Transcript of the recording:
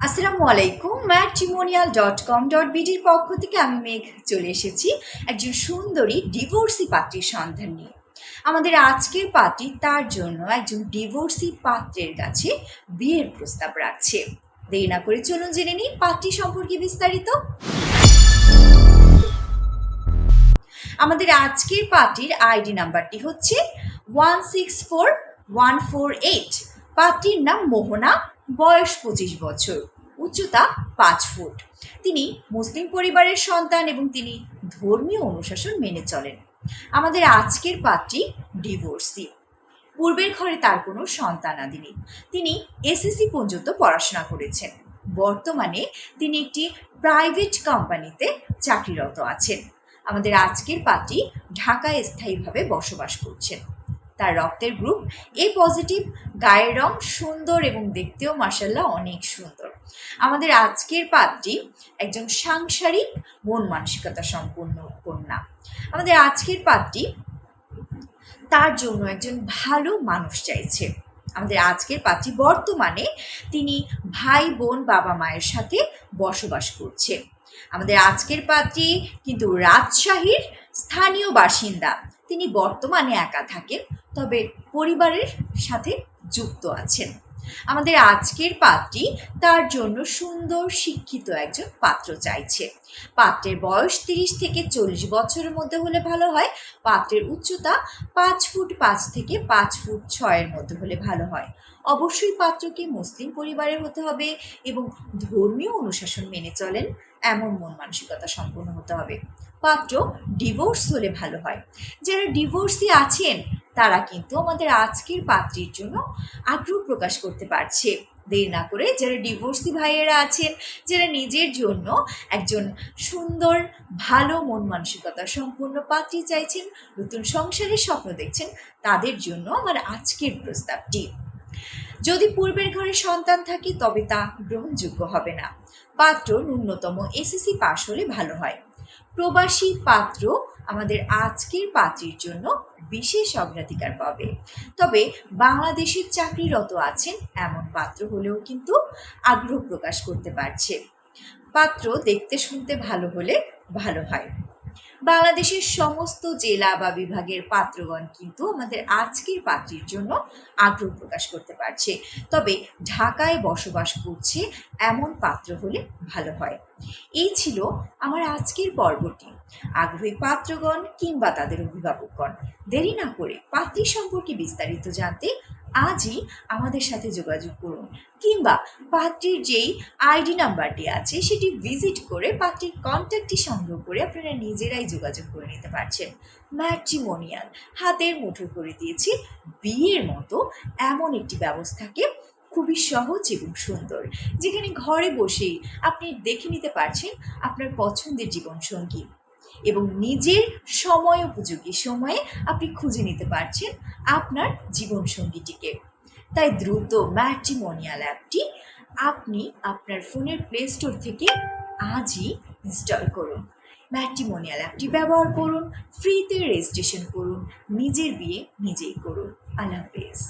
আসসালামু আলাইকুম matrimonial dot com dot বিডির পক্ষ থেকে আমি মেঘ চলে এসেছি একজন সুন্দরী ডিভোর্সি পাত্রীর সন্ধান নিয়ে। আমাদের আজকের পাত্রী তার জন্য একজন ডিভোর্সি পাত্রের কাছে বিয়ের প্রস্তাব রাখছে। দেরি না করে চলুন জেনে নিই পাত্রী সম্পর্কে বিস্তারিত। আমাদের আজকের পার্টির আইডি নাম্বারটি হচ্ছে one six four one four eight পাত্রীর নাম মোহনা। বয়স পঁচিশ বছর, উচ্চতা পাঁচ ফুট। তিনি মুসলিম পরিবারের সন্তান এবং তিনি ধর্মীয় অনুশাসন মেনে চলেন। আমাদের আজকের পাত্রী ডিভোর্সি। পূর্বের ঘরে তার কোনো সন্তানাদি নেই। তিনি এসএসসি পর্যন্ত পড়াশোনা করেছেন। বর্তমানে তিনি একটি প্রাইভেট কোম্পানিতে চাকরিরত আছেন। আমাদের আজকের পার্টি ঢাকায় স্থায়ীভাবে বসবাস করছেন। তার রক্তের গ্রুপ এ পজিটিভ গায়ের রং সুন্দর এবং দেখতেও মাসাল্লাহ অনেক সুন্দর। আমাদের আজকের পাত্রী একজন সাংসারিক মন মানসিকতা সম্পন্ন কন্যা। আমাদের আজকের পাত্রী তার জন্য একজন ভালো মানুষ চাইছে। আমাদের আজকের পাত্রী বর্তমানে তিনি ভাই, বোন, বাবা, মায়ের সাথে বসবাস করছে। আমাদের আজকের পাত্রী কিন্তু রাজশাহীর স্থানীয় বাসিন্দা তিনি বর্তমানে একা থাকেন, তবে পরিবারের সাথে যুক্ত আছেন। আমাদের আজকের পাত্রী তার জন্য সুন্দর শিক্ষিত একজন পাত্র চাইছে। পাত্রের বয়স তিরিশ থেকে চল্লিশ বছরের মধ্যে হলে ভালো হয়, পাত্রের উচ্চতা পাঁচ ফুট পাঁচ থেকে পাঁচ ফুট ছয়ের মধ্যে হলে ভালো হয়। অবশ্যই পাত্রকে মুসলিম পরিবারের হতে হবে এবং ধর্মীয় অনুশাসন মেনে চলেন, এমন মন মানসিকতা সম্পন্ন হতে হবে। পাত্র ডিভোর্স হলে ভালো হয়। যারা ডিভোর্সই আছেন, তারা কিন্তু আমাদের আজকের পাত্রীর জন্য আগ্রহ প্রকাশ করতে পারছে। দেরি না করে যারা ডিভোর্সি ভাইয়েরা আছেন, যারা নিজের জন্য একজন সুন্দর, ভালো, মন মানসিকতা সম্পূর্ণ পাত্রী চাইছেন, নতুন সংসারের স্বপ্ন দেখছেন, তাদের জন্য আমার আজকের প্রস্তাবটি। যদি পূর্বের ঘরে সন্তান থাকে, তবে তা গ্রহণযোগ্য হবে না। পাত্র ন্যূনতম এসএসসি পাশ হলে ভালো হয়। প্রবাসী পাত্র আমাদের আজকের পাত্রীর জন্য বিশেষ অগ্রাধিকার পাবে। তবে বাংলাদেশের চাকরিরত আছেন এমন পাত্র হলেও কিন্তু আগ্রহ প্রকাশ করতে পারছে। পাত্র দেখতে শুনতে ভালো হলে ভালো হয়। বাংলাদেশের সমস্ত জেলা বা বিভাগের পাত্রগণ কিন্তু আমাদের আজকের পাত্রীর জন্য আগ্রহ প্রকাশ করতে পারছে। তবে ঢাকায় বসবাস করছে এমন পাত্র হলে ভালো হয়। এই ছিল আমার আজকের পর্বটি। আগ্রহী পাত্রগণ কিংবা তাদের অভিভাবকগণ। দেরি না করে পাত্রী সম্পর্কে বিস্তারিত জানতে আজই আমাদের সাথে যোগাযোগ করুন কিংবা পাত্রীর যেই আইডি নাম্বারটি আছে সেটি ভিজিট করে পাত্রীর কন্ট্যাক্টটি সংগ্রহ করে আপনারা নিজেরাই যোগাযোগ করে নিতে পারছেন। ম্যাট্রিমোনিয়াল, হাতের মুঠো করে দিয়েছি। বিয়ের মতো এমন একটি ব্যবস্থাকে খুবই সহজ এবং সুন্দর, যেখানে ঘরে বসেই আপনি দেখে নিতে পারছেন আপনার পছন্দের জীবনসঙ্গী। এবং নিজের সময় উপযোগী সময়ে আপনি খুঁজে নিতে পারছেন আপনার জীবনসঙ্গীটিকে। তাই দ্রুত ম্যাট্রিমোনিয়াল অ্যাপটি আপনি আপনার ফোনের প্লে স্টোর থেকে আজই ইনস্টল করুন। ম্যাট্রিমোনিয়াল অ্যাপটি ব্যবহার করুন ফ্রিতে রেজিস্ট্রেশন করুন, নিজের বিয়ে নিজেই করুন। আল্লাহ হাফেজ।